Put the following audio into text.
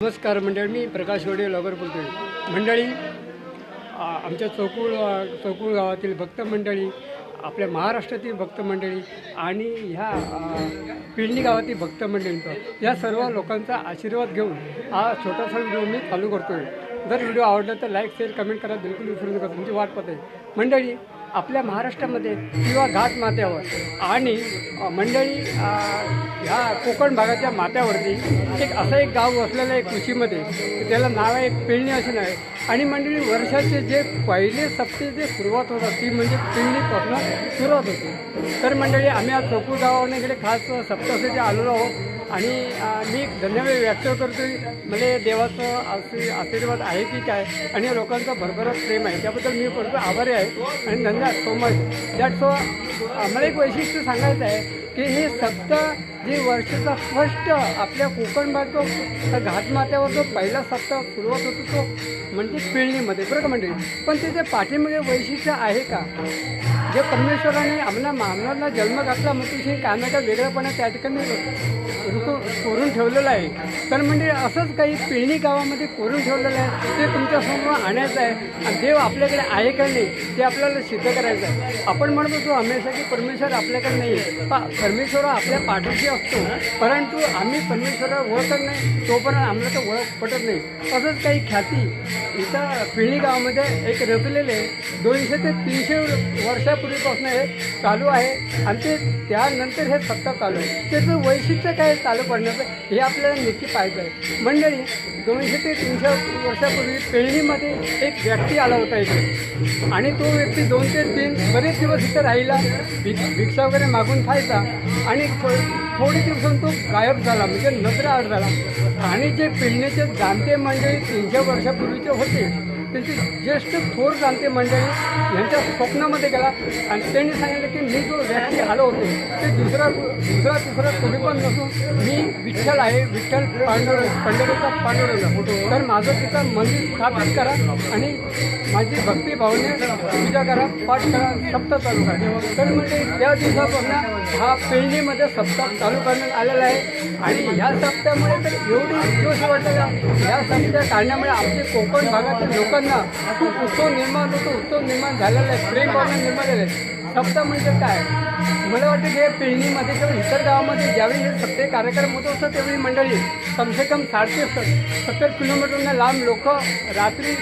नमस्कार मंडळी मी प्रकाश वडे लॉगर बोलतो मंडळी आमच्या चौकुळ चौकूळ चौकुळ गावातील भक्त मंडळी आपल्या महाराष्ट्रातील भक्त मंडळी आणि ह्या पिळणी गावातील भक्त मंडळींचा या सर्व लोकांचा आशीर्वाद घेऊन हा छोटासा व्हिडिओ मी चालू करतो आहे जर व्हिडिओ आवडला तर लाईक शेअर कमेंट करा बिलकुल विसरू नका तुमची वाट पाहत आहे. मंडळी आपल्या महाराष्ट्रामध्ये किंवा घाट माथ्यावर आणि मंडळी ह्या कोकण भागाच्या माथ्यावरती एक असं एक गाव वसलेलं आहे कृषीमध्ये त्याला नाव आहे पेळणी असे नाव आहे. आणि मंडळी वर्षाचे जे पहिले सप्ते जे सुरुवात होतात ती म्हणजे पेळणीपासून सुरुवात होते. तर मंडळी आम्ही आज चौकूर गावाने इकडे खास सप्तासाठी आलेलो आहोत. आणि मी एक धन्यवाद व्यक्त करतोय म्हणजे देवाचं आशी आशीर्वाद आहे की काय आणि लोकांचा लोकांचं प्रेम आहे. त्याबद्दल मी भरपूर आभारी आहे. आणि धन्यवाद सो मच दॅट सो आम्हाला एक वैशिष्ट्य सांगायचं आहे की हे सप्ताह जे वर्षाचा फर्स्ट आपल्या कोकण भागात घाटमाथ्यावर जो पहिला सप्ताह सुरुवात होतो तो म्हणजे पिळणीमध्ये बरं का म्हणजे पण त्याच्या पाठीमागे वैशिष्ट्य आहे का? जे परमेश्वराने आम्हाला मानवाला जन्म घातला मग काय ना काय वेगळंपणा त्या ठिकाणी कोरून ठेवलेलं आहे. तर म्हणजे असंच काही पिळणी गावामध्ये कोरून ठेवलेलं आहे ते तुमच्यासमोर आणायचं आहे. आणि देव आपल्याकडे आहे का नाही ते आपल्याला सिद्ध करायचं आहे. आपण म्हणत होतो हमेशा की परमेश्वर आपल्याकडे नाही आहे पा परमेश्वर आपल्या पाठीशी असतो परंतु आम्ही परमेश्वराला ओळखत नाही तोपर्यंत आम्हाला तर ओळख पटत नाही. तसंच काही ख्याती इथं पिळणी गावामध्ये एक रचलेले दोनशे ते तीनशे वर्षापूर्वीपासून हे चालू आहे. आणि ते त्यानंतर हे सत्ता चालू आहे. त्याचं वैशिष्ट्य काय चालू पडण्याचं हे आपल्याला नक्की पाहायचं आहे. मंडळी दोनशे ते तीनशे वर्षापूर्वी पेळणीमध्ये एक व्यक्ती आला होता इथे. आणि तो व्यक्ती दोन ते तीन बरेच दिवस इथं राहिला. भिक्षा वगैरे मागून खायचा आणि थोडे दिवसांनी तो गायब झाला म्हणजे नजरा झाला. आणि जे पिळण्याचे जाणते मंडळी तीनशे वर्षापूर्वीचे होते त्यांचे ज्येष्ठ थोर जाणते मंडळी यांच्या स्वप्नामध्ये गेला आणि त्यांनी सांगितलं की मी जो व्यक्ती आलो होतो ते दुसरा दुसरा तिसरा कोणी पण नसून मी विठ्ठल आहे विठ्ठल पांडुर पंढरीचा पांडुरंग. तर माझं तिथं मंदिर स्थापित करा आणि माझी भक्ती भावने पूजा करा पाठ करा सप्ताह चालू करा. तर म्हणजे त्या दिवसापासून हा पेळणीमध्ये सप्ताह चालू करण्यात आलेला आहे आणि ह्या सप्त्यामुळे तर एवढी जोश वाटतं का ह्या सप्त्या काढण्यामुळे आपले कोकण भागातील लोकांना खूप उत्सव निर्माण होतो उत्सव निर्माण झालेला आहे. प्रेम भावना निर्माण झाले आहे. सप्ताह म्हणजे काय? मला वाटतं की हे पिळणीमध्ये किंवा इतर गावामध्ये ज्यावेळी हे सत्य कार्यक्रम होत असतात त्यावेळी मंडळी कमसे कम साठ ते सत्तर किलोमीटरने लांब लोक रात्री